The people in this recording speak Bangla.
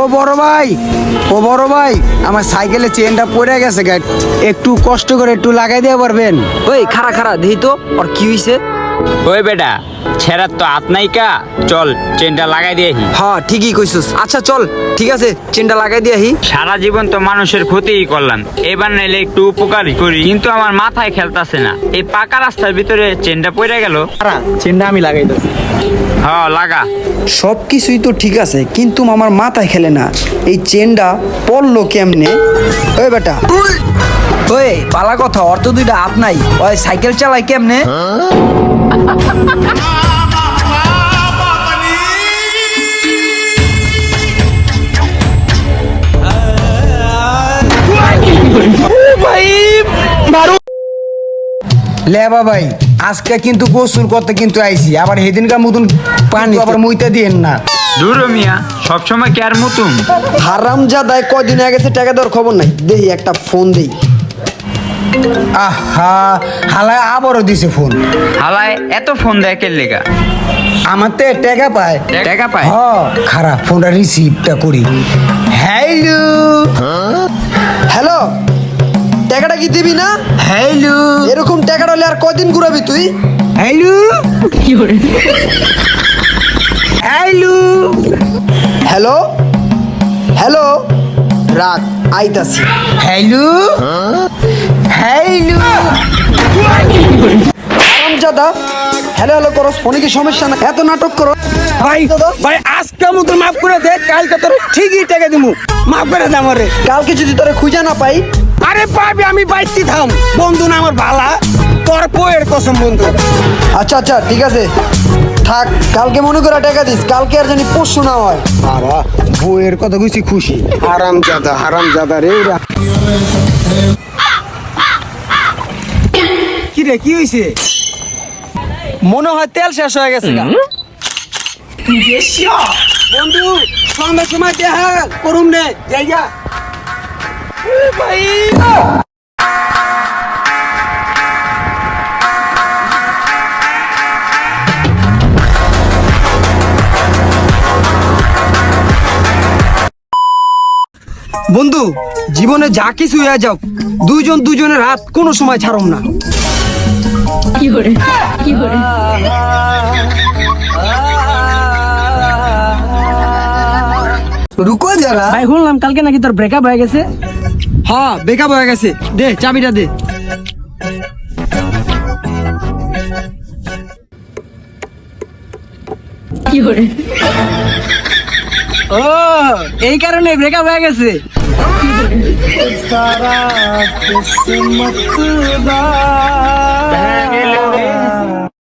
ও বড় ভাই, ও বড় ভাই, আমার সাইকেলে চেনটা পড়ে গেছে, গাইড। একটু কষ্ট করে একটু লাগাই দিয়ে পারবেন। ওই খারা খারা দিই তো আর কি হইছে? ওই বেটা ছেড়ার তো হাত নাইকা চল চেনটা লাগাই দিয়ে। হ্যাঁ ঠিকই কইছিস আচ্ছা চল ঠিক আছে চেনটা লাগাই দিয়ে আহি। সারা জীবন তো মানুষের ক্ষতিই করলাম। এবার নাইলে একটু উপকারই করি। কিন্তু আমার মাথায় খেলতাছে না। এই পাকা রাস্তার ভিতরে চেনটা পড়ে গেল। চেনটা আমি লাগাই দিচ্ছি হ লাগা। সব কিছুই তো ঠিক আছে কিন্তু আমার মাথায় খেলে না। এই চেনটা পড়ল কেমনে? ওই বেটা। ওই পালা কথা তো দুইটা হাত নাই। ওই সাইকেল চালাই কেমনে? লেবা ভাই আজকে কিন্তু গোসল করতে কিন্তু আইছি। আবার সেদিনকার মতন পানি আবার মুইতে দিয়েন না। দূর মিয়া সবসময় কে আর মতুন হারাম যা দায় কদিন আগে টাকা দেওয়ার খবর নাই। দেখি একটা ফোন দেই। আহা হালায় আবারও দিছে ফোন। হালায় এত ফোন দেয় কে লেগা? আমার তো টাকা পায়। টাকা পায়? হ খারাপ ফোনটা রিসিভটা করি। হ্যালো। হ্যালো টাকাটা কি দিবি না? হ্যালো। এরকম টাকাটা হলে আর কয়দিন ঘুরাবি তুই? হ্যালো। হ্যালো। হ্যালো। হ্যালো। রাখ আইতাছি। হ্যালো। হ্যালো হারামজাদা হ্যালো হ্যালো করো ফোনে কি সমস্যা না? এত নাটক করো। ভাই ভাই আজকে মতো মাফ করে দে কালকে তোর ঠিকই টাকা দিমু। মাফ করে দে আমারে। কালকে যদি তোরে খুঁজে না পাই? আরে পাবি আমি বাইতে থাম। বন্ধু না আমার ভালা তোর বইয়ের কসম বন্ধু। আচ্ছা আচ্ছা ঠিক আছে। থাক কালকে মনে করে টাকা দিস কালকে আর জানি পরশু না হয়। বাবা বইয়ের কথা বুঝছি খুশি। হারাম জাদা হারাম জাদা রে রে কি হইছে? মনে হয় তেল শেষ হয়ে গেছে বন্ধু সন্ধ্যার সময় দেখা করুম রে যাইয়া বন্ধু জীবনে যা কিছু হয়ে যাও দুইজন দুজনের হাত কোনো সময় ছাড়ম না। কি করে? কি করে? রুকো যারা। ভাই শুনলাম কালকে নাকি তোর ব্রেকআপ হয়ে গেছে। হ্যাঁ ব্রেকআপ হয়ে গেছে। দে চাবিটা দে। কি করে? ও এই কারণে ব্রেকআপ হয়ে গেছে। ভেঙে গেল রে